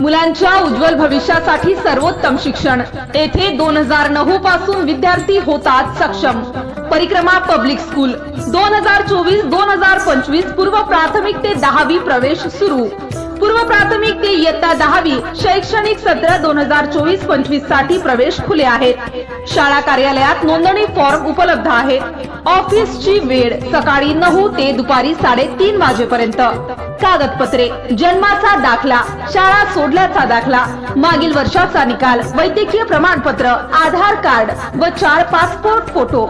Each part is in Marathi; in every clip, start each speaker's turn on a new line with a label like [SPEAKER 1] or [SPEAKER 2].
[SPEAKER 1] मुलांच्या उज्ज्वल भविष्यासाठी सर्वोत्तम शिक्षण. येथे दोन हजार नऊ पासून विद्यार्थी होतात सक्षम. परिक्रमा पब्लिक स्कूल. दोन हजार चोवीस दोन हजार पंचवीस पूर्व प्राथमिक ते दहावी प्रवेश सुरू. पूर्व प्राथमिक ते इयत्ता दहावी शैक्षणिक सत्र दोन हजार चोवीस पंचवीससाठी प्रवेश खुले आहेत. शाळा कार्यालयात नोंदणी फॉर्म उपलब्ध आहेत. ऑफिसची वेळ सकाळी नऊ ते दुपारी साडेतीन वाजेपर्यंत. कागदपत्रे जन्माचा दाखला शाळा सोडल्याचा दाखला मागील वर्षाचा निकाल वैद्यकीय प्रमाणपत्र आधार कार्ड व चार पासपोर्ट फोटो.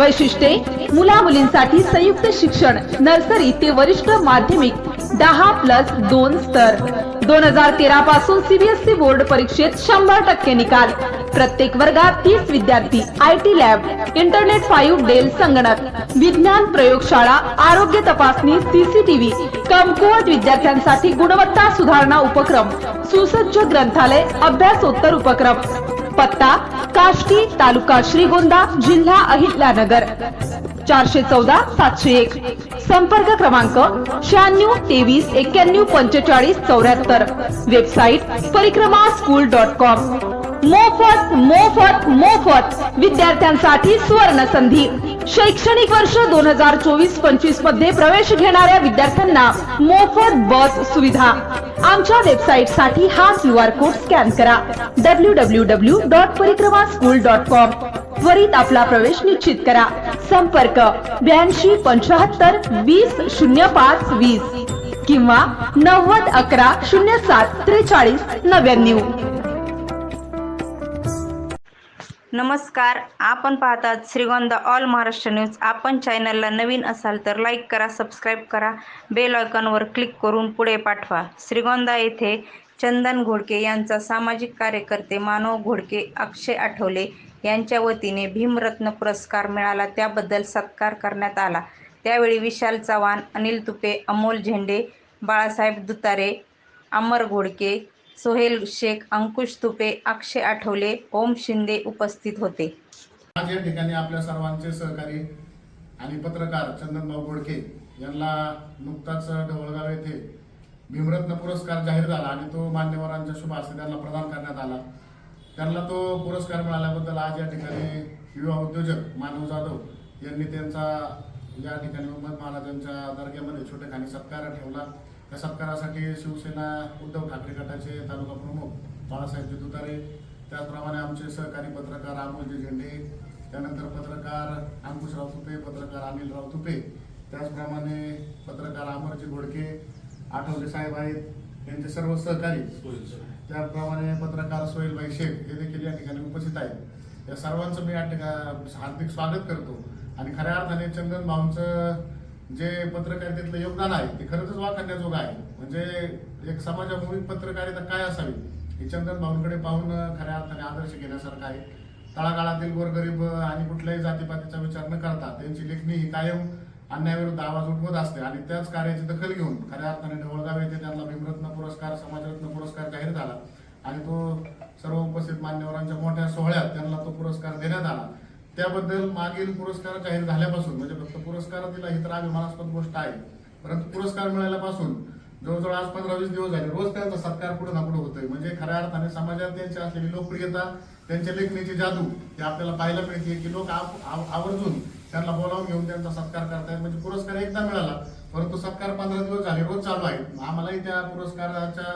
[SPEAKER 1] वैशिष्ट्ये मुला मुलींसाठी संयुक्त शिक्षण नर्सरी ते वरिष्ठ माध्यमिक दहा प्लस दोन स्तर. दोन हजार तेरा पासून सीबीएसई बोर्ड परीक्षेत शंभर टक्के निकाल. प्रत्येक वर्गात तीस विद्यार्थी I T lab internet five Dell संगणक विज्ञान प्रयोगशाळा आरोग्य तपासणी सीसीटीव्ही कमकुवत विद्यार्थ्यांसाठी गुणवत्ता सुधारणा उपक्रम सुसज्ज ग्रंथालय अभ्यासोत्तर उपक्रम. पत्ता काष्टी तालुका श्रीगोंदा जिल्हा अहिल्यानगर. चारशे चौदा सातशे एक. संपर्क क्रमांक शहाण्णव तेवीस एक्क्याण्णव पंचेचाळीस चौऱ्याहत्तर. वेबसाईट परिक्रमा स्कूल डॉट कॉम मोफत मोफत मोफत विद्यार्थ्यांसाठी सुवर्ण संधी शैक्षणिक वर्ष दोन हजार चोवीस पंचवीसमध्ये प्रवेश घेणाऱ्या विद्यार्थ्यांना मोफत बस सुविधा. आमच्या वेबसाईटसाठी हा क्यू आर कोड स्कॅन करा. W W W dot Parikrama school dot com त्वरित आपला प्रवेश निश्चित करा. संपर्क ब्याऐंशी पंचाहत्तर वीस शून्य पाच वीस किंवा नव्वद अकरा शून्य सात त्रेचाळीस नव्याण्णव.
[SPEAKER 2] नमस्कार आपण पाहतात श्रीगोंदा ऑल महाराष्ट्र न्यूज आपण चॅनलला नवीन असाल तर लाईक करा सबस्क्राईब करा बेल आयकॉनवर क्लिक करून पुढे पाठवा. श्रीगोंदा येथे चंदन घोडके यांचा सामाजिक कार्यकर्ते मानव घोडके अक्षय आठवले यांच्या वतीने भीमरत्न पुरस्कार मिळाला. त्याबद्दल सत्कार करण्यात आला. त्यावेळी विशाल चव्हाण अनिल तुपे अमोल झेंडे बाळासाहेब दुतारे अमर घोडके सोहेल शेख अंकुश तुपे अक्षय आठवले ओम शिंदे उपस्थित होते.
[SPEAKER 3] आज या ठिकाणी आपल्या सर्वांचे सहकारी आणि पत्रकार चंदनभाऊ बोडके यांना नुकताच ढवळगाव येथे भीमरत्न पुरस्कार जाहीर झाला आणि तो मान्यवरांच्या शुभ हस्ते त्यांना प्रदान करण्यात आला. त्यांना तो पुरस्कार मिळाल्याबद्दल आज या ठिकाणी युवा उद्योजक मानव जाधव यांनी त्यांचा या ठिकाणी उमेद महाराजांच्या दर्ग्यामध्ये छोटेखानी सत्कार ठेवला. त्या सत्कारासाठी शिवसेना उद्धव ठाकरे गटाचे तालुका प्रमुख बाळासाहेब दुतारे त्याचप्रमाणे आमचे सहकारी पत्रकार अमोलजी झेंडे त्यानंतर पत्रकार अंकुशराव तुपे पत्रकार अनिलराव तुपे त्याचप्रमाणे पत्रकार अमरजी घोडके आठवले साहेब आहेत त्यांचे सर्व सहकारी. त्याप्रमाणे पत्रकार सोहेलभाई शेख हे देखील या ठिकाणी उपस्थित आहेत. या सर्वांचं मी या ठिकाणी हार्दिक स्वागत करतो. आणि खऱ्या अर्थाने चंदन भाऊंचं जे पत्रकारितेतलं योगदान आहे ते खरंच वाखण्याजोगं आहे. म्हणजे एक समाजामुळे पत्रकारिता काय असावी हे चंदन भाऊंकडे पाहून खऱ्या अर्थाने आदर्श घेण्यासारखं आहे. तळागाळातील गोरगरीब आणि कुठल्याही जातीपातीचा विचार न करता त्यांची लेखणी ही कायम अन्यायाविरुद्ध आवाज उठवत असते आणि त्याच कार्याची दखल घेऊन खऱ्या अर्थाने ढवळगाव येथे त्यांना भीमरत्न पुरस्कार समाजरत्न पुरस्कार जाहीर झाला. आणि तो सर्व उपस्थित मान्यवरांच्या मोठ्या सोहळ्यात त्यांना तो पुरस्कार देण्यात आला. त्याबद्दल मागील पुरस्कार जाहीर झाल्यापासून म्हणजे फक्त पुरस्कार दिला ही तर अभिमानास्पद गोष्ट आहे परंतु पुरस्कार मिळाल्यापासून जवळजवळ आज पंधरा वीस दिवस झाले. रोज त्यांचा सत्कार पुढे ना पुढे होतोय. म्हणजे खऱ्या अर्थाने समाजात त्यांची असलेली लोकप्रियता त्यांच्या लेखणीची जादू हे आपल्याला पाहायला मिळते की लोक आव- आव- आवर्जून त्यांना बोलावून घेऊन त्यांचा सत्कार करतायत. म्हणजे पुरस्कार एकदा मिळाला परंतु सत्कार पंधरा दिवस झाले रोज चालू आहे आम्हालाही त्या पुरस्काराच्या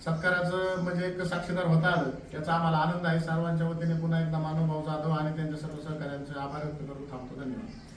[SPEAKER 3] सत्काराचं म्हणजे एक साक्षीदार होता आलं. याचा आम्हाला आनंद आहे. सर्वांच्या वतीने पुन्हा एकदा मानव भाऊ जाधव आणि त्यांच्या सर्व सहकार्यांचे आभार व्यक्त करून थांबतो. धन्यवाद.